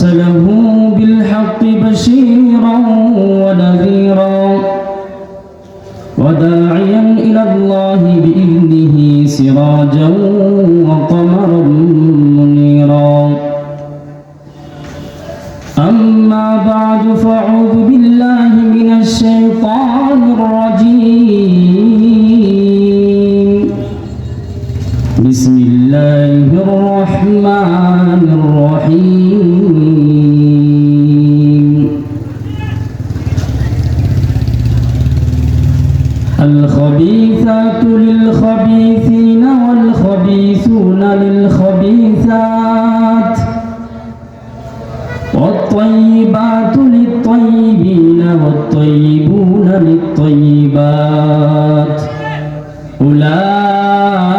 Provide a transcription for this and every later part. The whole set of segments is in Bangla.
ሰለሙ للخبيثين والخبيثون للخبيثات والطيبات للطيبين والطيبون للطيبات أولئك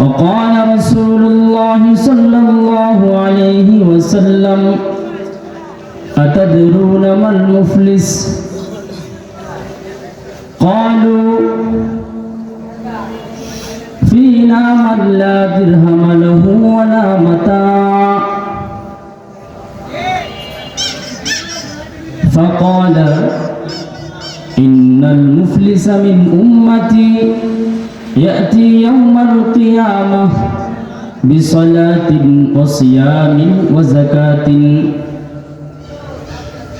وقال رسول الله صلى الله عليه وسلم أتدرون ما المفلس؟ قالوا فينا من لا درهم له ولا متاع. فقال إن المفلس من أمتي. يأتي يوم القيامة بصلاة وصيام وزكاة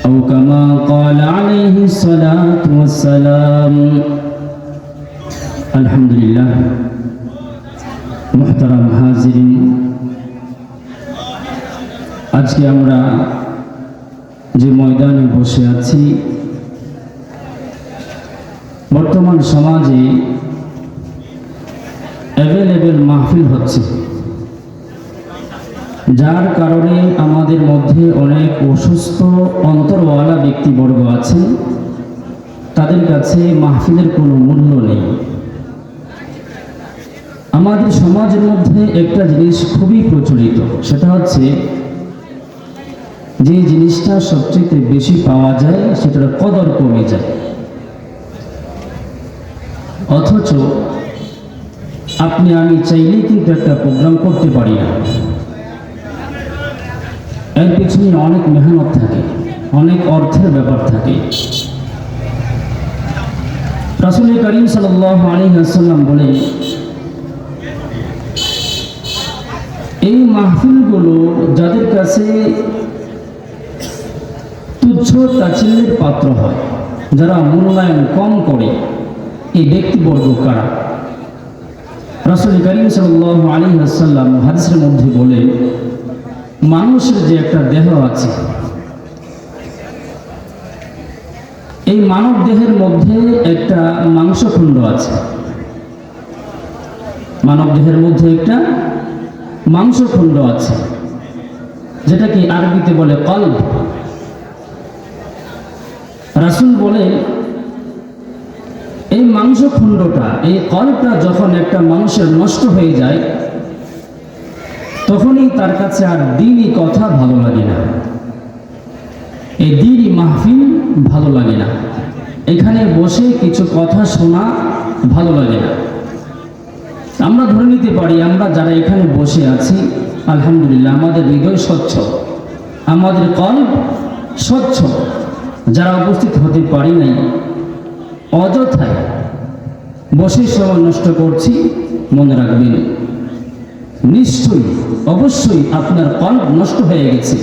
أو كما قال عليه الصلاة والسلام الحمد لله محترم হাজিরিন আজকে আমরা যে ময়দানে বসে আছি বর্তমান সমাজে মাহফিল হচ্ছে যার কারণে আমাদের মধ্যে অনেক অসুস্থ অন্তরওয়ালা ব্যক্তিবর্গ আছেন। তাদের কাছে মাহফিলের কোনো মূল্য নেই। আমাদের সমাজের মধ্যে একটা জিনিস খুবই প্রচলিত, সেটা হচ্ছে যে জিনিসটা সবচেয়ে বেশি পাওয়া যায়, সেটার কদর কমে যায়। অথচ আপনি আমি চাইলেই কিন্তু একটা প্রোগ্রাম করতে পারি না। এর পিছনে অনেক মেহনত থাকে, অনেক অর্থের ব্যাপার থাকে। রাসুল করিম সাল আলী আসাল্লাম বলে এই মাহফিলগুলো যাদের কাছে তুচ্ছ তাচ্ছিল্যের পাত্র হয়, যারা মূল্যায়ন কম করে, এই ব্যক্তিবর্গ কারা? রাসুল করিম সাল আলী আসাল্লাম হাদিসের মধ্যে বলে মানুষের যে একটা দেহ আছে, এই মানব দেহের মধ্যে একটা মাংসখণ্ড আছে। মানব দেহের মধ্যে একটা মাংসখণ্ড আছে যেটা কি আরবিতে বলে কল্প রাসুল বলে এই মাংস মাংসখণ্ডটা, এই কলটা যখন একটা মানুষের নষ্ট হয়ে যায়, তখনই তার কাছে আর দিনই কথা ভালো লাগে না। এই দিনই মাহফিল ভালো লাগে না। এখানে বসে কিছু কথা শোনা ভালো লাগে না। আমরা ধরে নিতে পারি, আমরা যারা এখানে বসে আছি, আলহামদুলিল্লাহ আমাদের হৃদয় স্বচ্ছ। আমাদের কল্প স্বচ্ছ। যারা উপস্থিত হতে পারি নাই অযথায় বসে সময় নষ্ট করছি, মনে রাখবেন। নিশ্চয়ই, অবশ্যই আপনার কল্প নষ্ট হয়ে গেছে।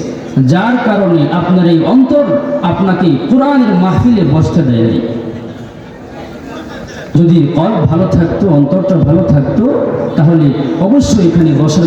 যার কারণে আপনার এই অন্তর আপনাকে কোরআনের মাহফিলে বসতে দেয়নি। যদি কল্প ভালো থাকতো, অন্তরটা ভালো থাকতো, তাহলে অবশ্যই এখানে বসার